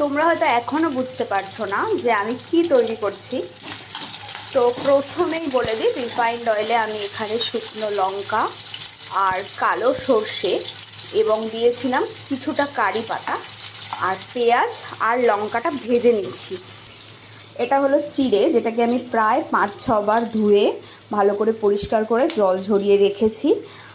তোমরা হয়তো এখনও বুঝতে পারছ না যে আমি কি তৈরি করছি। তো প্রথমেই বলে দিই, রিফাইন্ড অয়েলে আমি এখানে শুকনো লঙ্কা আর কালো সর্ষে এবং দিয়েছিলাম কিছুটা কারি পাতা আর পেঁয়াজ আর লঙ্কাটা ভেজে নিচ্ছি এটা হলো চিড়ে, যেটাকে আমি প্রায় পাঁচ ছবার ধুয়ে ভালো করে পরিষ্কার করে জল ঝরিয়ে রেখেছি।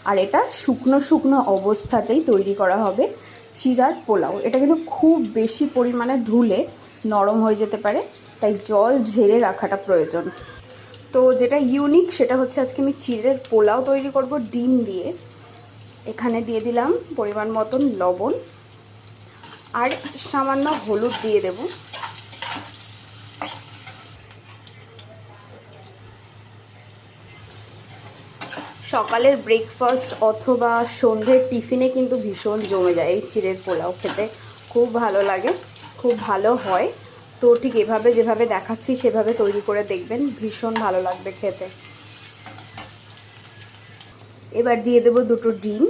আর এটা শুকনো শুকনো অবস্থাতেই তৈরি করা হবে। চিড়ার পোলাও। এটা কিন্তু খুব বেশি পরিমাণে ধুলে নরম হয়ে যেতে পারে, তাই জল ঝেড়ে রাখাটা প্রয়োজন। তো যেটা ইউনিক সেটা হচ্ছে আজকে আমি চিড়ের পোলাও তৈরি করব ডিম দিয়ে। এখানে দিয়ে দিলাম পরিমাণ মতন লবণ। আর সামান্য হলুদ দিয়ে দেবো। সকালের ব্রেকফাস্ট অথবা সন্ধ্যের টিফিনে কিন্তু ভীষণ জমে যায় এই চিড়ের পোলাও খেতে। খুব ভালো লাগে, খুব ভালো হয়। তো ঠিক এভাবে যেভাবে দেখাচ্ছি, সেভাবে তৈরি করে দেখবেন, ভীষণ ভালো লাগবে খেতে। এবার দিয়ে দেবো দুটো ডিম।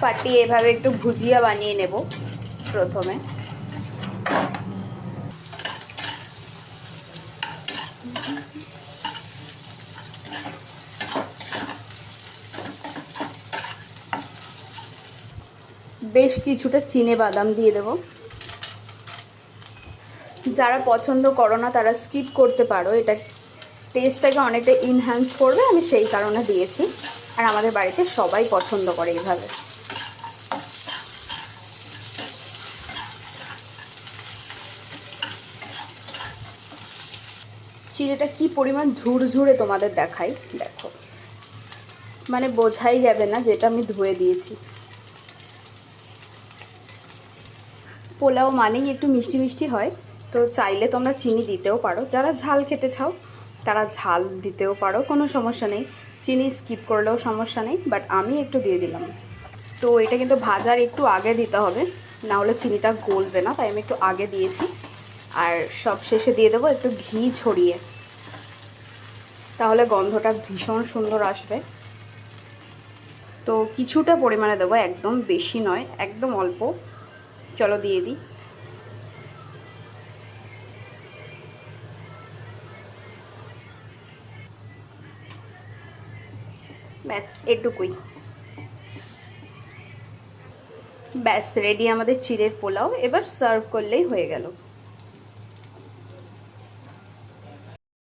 ফাটিয়ে এভাবে একটু ভুজিয়া বানিয়ে নেব প্রথমে। বেশ কিছুটা চিনে বাদাম দিয়ে দেব। যারা পছন্দ করো না, তারা স্কিপ করতে পারো। এটা টেস্টটাকে অনেকটা ইনহ্যান্স করবে, আমি সেই কারণে দিয়েছি। আর আমাদের বাড়িতে সবাই পছন্দ করে এইভাবে। চিড়েটা কি পরিমাণ ঝুরঝুরে তোমাদের দেখাই, দেখো। মানে বোঝাই যাবে না, যেটা আমি ধুয়ে দিয়েছি। পোলাও মানেই একটু মিষ্টি মিষ্টি হয়। তো চাইলে তোমরা চিনি দিতেও পারো। যারা ঝাল খেতে চাও, তারা ঝাল দিতেও পারো, কোনো সমস্যা নেই। চিনি স্কিপ করলেও সমস্যা নেই বাট আমি একটু দিয়ে দিলাম। তো এটা কিন্তু ভাজার একটু আগে দিতে হবে না হলে চিনিটা গলবে না, তাই আমি একটু আগে দিয়েছি। আর সব শেষে দিয়ে দেবো একটু ঘি ছড়িয়ে। তাহলে গন্ধটা ভীষণ সুন্দর আসবে। তো কিছুটা পরিমাণে দেবো, একদম বেশি নয়, একদম অল্প। চলো দিয়ে দিই। ব্যাস, এটুকুই। ব্যাস রেডি আমাদের চিড়ের পোলাও। এবার সার্ভ করলেই হয়ে গেল।